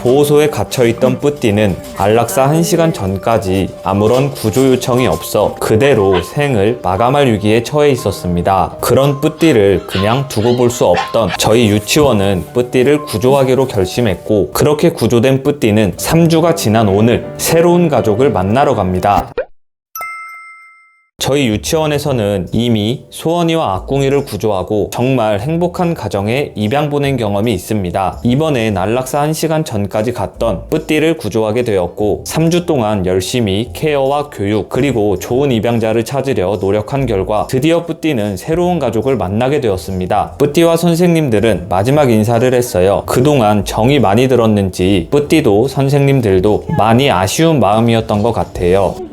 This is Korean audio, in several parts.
보호소에 갇혀있던 뿌띠는 안락사 1시간 전까지 아무런 구조 요청이 없어 그대로 생을 마감할 위기에 처해 있었습니다. 그런 뿌띠를 그냥 두고 볼 수 없던 저희 유치원은 뿌띠를 구조하기로 결심했고 그렇게 구조된 뿌띠는 3주가 지난 오늘 새로운 가족을 만나러 갑니다. 저희 유치원에서는 이미 소원이와 아꿍이를 구조하고 정말 행복한 가정에 입양 보낸 경험이 있습니다. 이번엔 안락사 1시간 전까지 갔던 뿌띠를 구조하게 되었고 3주 동안 열심히 케어와 교육 그리고 좋은 입양자를 찾으려 노력한 결과 드디어 뿌띠는 새로운 가족을 만나게 되었습니다. 뿌띠와 선생님들은 마지막 인사를 했어요. 그동안 정이 많이 들었는지 뿌띠도 선생님들도 많이 아쉬운 마음이었던 것 같아요.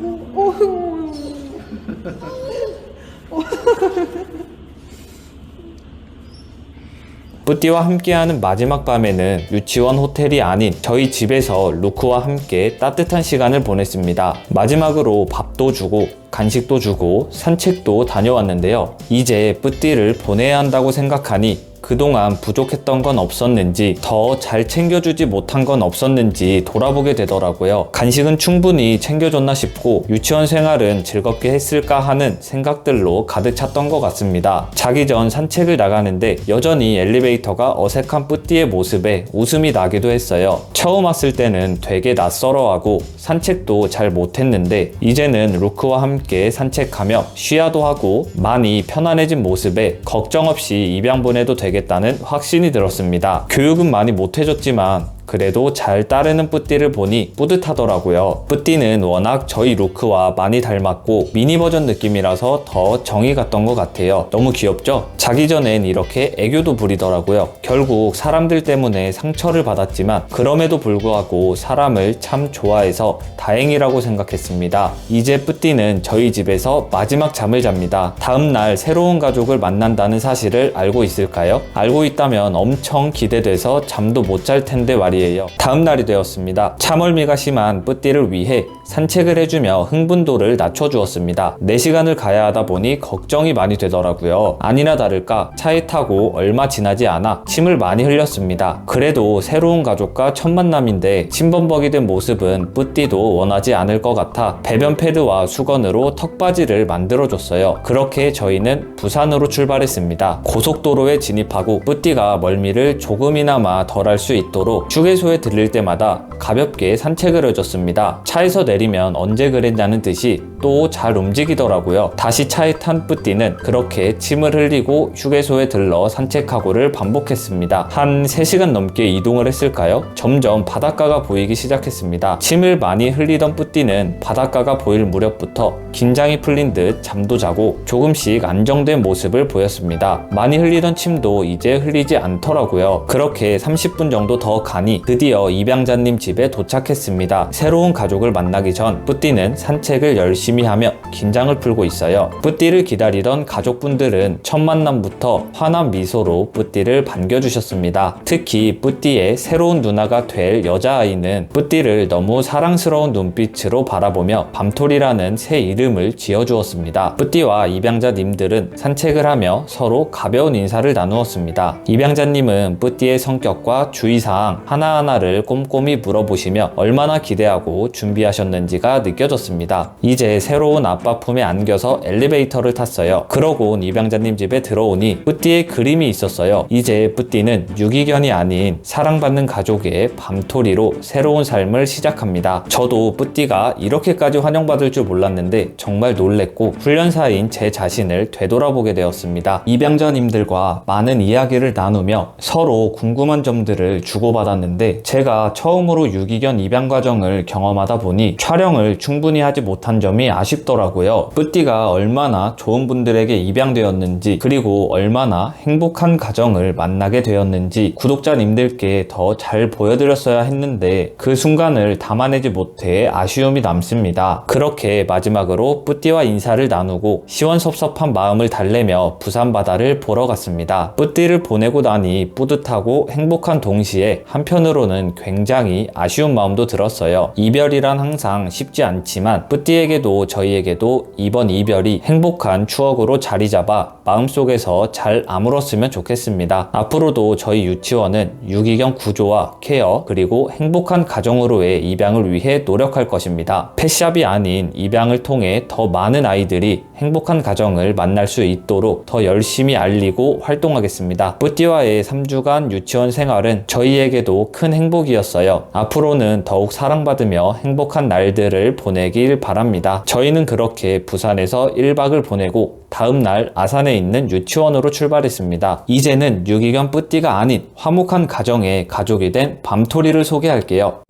뿌띠와 함께하는 마지막 밤에는 유치원 호텔이 아닌 저희 집에서 루크와 함께 따뜻한 시간을 보냈습니다. 마지막으로 밥도 주고 간식도 주고 산책도 다녀왔는데요. 이제 뿌띠를 보내야 한다고 생각하니 그동안 부족했던 건 없었는지 더 잘 챙겨주지 못한 건 없었는지 돌아보게 되더라고요. 간식은 충분히 챙겨줬나 싶고 유치원 생활은 즐겁게 했을까 하는 생각들로 가득 찼던 것 같습니다. 자기 전 산책을 나가는데 여전히 엘리베이터가 어색한 뿌띠의 모습에 웃음이 나기도 했어요. 처음 왔을 때는 되게 낯설어하고 산책도 잘 못했는데 이제는 루크와 함께 산책하며 쉬야도 하고 많이 편안해진 모습에 걱정 없이 입양 보내도 되 겠다는 확신이 들었습니다. 교육은 많이 못해줬지만 그래도 잘 따르는 뿌띠를 보니 뿌듯하더라고요. 뿌띠는 워낙 저희 루크와 많이 닮았고 미니 버전 느낌이라서 더 정이 갔던 것 같아요. 너무 귀엽죠? 자기 전엔 이렇게 애교도 부리더라고요. 결국 사람들 때문에 상처를 받았지만 그럼에도 불구하고 사람을 참 좋아해서 다행이라고 생각했습니다. 이제 뿌띠는 저희 집에서 마지막 잠을 잡니다. 다음 날 새로운 가족을 만난다는 사실을 알고 있을까요? 알고 있다면 엄청 기대돼서 잠도 못 잘 텐데 말이에요. 다음 날이 되었습니다. 참얼미가 심한 뿌띠를 위해 산책을 해주며 흥분도를 낮춰주었습니다. 4시간을 가야 하다 보니 걱정이 많이 되더라고요. 아니나 다를까 차에 타고 얼마 지나지 않아 침을 많이 흘렸습니다. 그래도 새로운 가족과 첫 만남인데 침범벅이 된 모습은 뿌띠도 원하지 않을 것 같아 배변 패드와 수건으로 턱바지를 만들어줬어요. 그렇게 저희는 부산으로 출발했습니다. 고속도로에 진입하고 뿌띠가 멀미를 조금이나마 덜 할 수 있도록 소에 들릴 때마다 가볍게 산책을 해줬습니다. 차에서 내리면 언제 그랬냐는 듯이 또 잘 움직이더라고요. 다시 차에 탄 뿌띠는 그렇게 침을 흘리고 휴게소에 들러 산책하고를 반복했습니다. 한 3시간 넘게 이동을 했을까요? 점점 바닷가가 보이기 시작했습니다. 침을 많이 흘리던 뿌띠는 바닷가가 보일 무렵부터 긴장이 풀린 듯 잠도 자고 조금씩 안정된 모습을 보였습니다. 많이 흘리던 침도 이제 흘리지 않더라고요. 그렇게 30분 정도 더 가니 드디어 입양자님 집에 도착했습니다. 새로운 가족을 만나기 전 뿌띠는 산책을 열심히 하며 긴장을 풀고 있어요. 뿌띠를 기다리던 가족분들은 첫 만남부터 환한 미소로 뿌띠를 반겨주셨습니다. 특히 뿌띠의 새로운 누나가 될 여자아이는 뿌띠를 너무 사랑스러운 눈빛으로 바라보며 밤톨이라는 새 이름을 지어주었습니다. 뿌띠와 입양자님들은 산책을 하며 서로 가벼운 인사를 나누었습니다. 입양자님은 뿌띠의 성격과 주의사항 하나하나를 꼼꼼히 물어보시며 얼마나 기대하고 준비하셨는지가 느껴졌습니다. 이제 새로운 아빠 품에 안겨서 엘리베이터를 탔어요. 그러곤 입양자님 집에 들어오니 뿌띠의 그림이 있었어요. 이제 뿌띠는 유기견이 아닌 사랑받는 가족의 밤토리로 새로운 삶을 시작합니다. 저도 뿌띠가 이렇게까지 환영받을 줄 몰랐는데 정말 놀랬고 훈련사인 제 자신을 되돌아보게 되었습니다. 입양자님들과 많은 이야기를 나누며 서로 궁금한 점들을 주고받았는데 제가 처음으로 유기견 입양 과정을 경험하다 보니 촬영을 충분히 하지 못한 점이 아쉽더라고요. 뿌띠가 얼마나 좋은 분들에게 입양되었는지 그리고 얼마나 행복한 가정을 만나게 되었는지 구독자님들께 더 잘 보여드렸어야 했는데 그 순간을 담아내지 못해 아쉬움이 남습니다. 그렇게 마지막으로 뿌띠와 인사를 나누고 시원섭섭한 마음을 달래며 부산 바다를 보러 갔습니다. 뿌띠를 보내고 나니 뿌듯하고 행복한 동시에 한편으로는 굉장히 아쉬운 마음도 들었어요. 이별이란 항상 쉽지 않지만 뿌띠에게도 저희에게도 이번 이별이 행복한 추억으로 자리 잡아 마음속에서 잘 아물었으면 좋겠습니다. 앞으로도 저희 유치원은 유기견 구조와 케어 그리고 행복한 가정으로의 입양을 위해 노력할 것입니다. 펫샵이 아닌 입양을 통해 더 많은 아이들이 행복한 가정을 만날 수 있도록 더 열심히 알리고 활동하겠습니다. 뿌띠와의 3주간 유치원 생활은 저희에게도 큰 행복이었어요. 앞으로는 더욱 사랑받으며 행복한 날들을 보내길 바랍니다. 저희는 그렇게 부산에서 1박을 보내고 다음 날 아산에 있는 유치원으로 출발했습니다. 이제는 유기견 뿌띠가 아닌 화목한 가정의 가족이 된 밤토리를 소개할게요.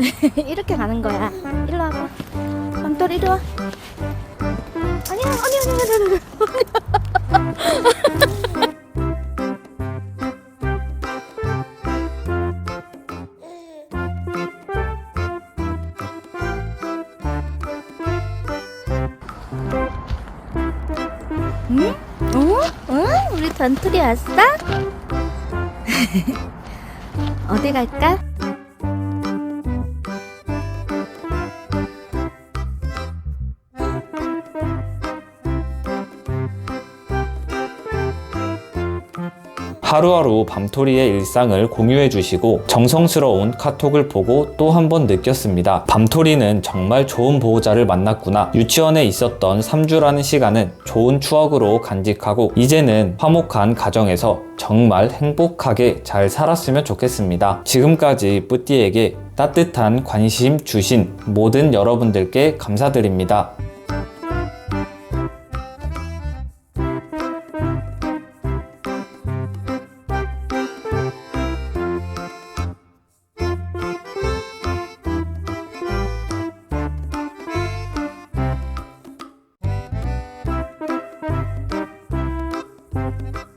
이렇게 가는 거야. 일로 와봐. 밤돌 이리 와. 아니야, 아니야, 아니야, 아니야. 응? 어? 응? 우리 단둘이 왔어? 어디 갈까? 하루하루 밤토리의 일상을 공유해 주시고 정성스러운 카톡을 보고 또 한 번 느꼈습니다. 밤토리는 정말 좋은 보호자를 만났구나. 유치원에 있었던 3주라는 시간은 좋은 추억으로 간직하고 이제는 화목한 가정에서 정말 행복하게 잘 살았으면 좋겠습니다. 지금까지 뿌띠에게 따뜻한 관심 주신 모든 여러분들께 감사드립니다. you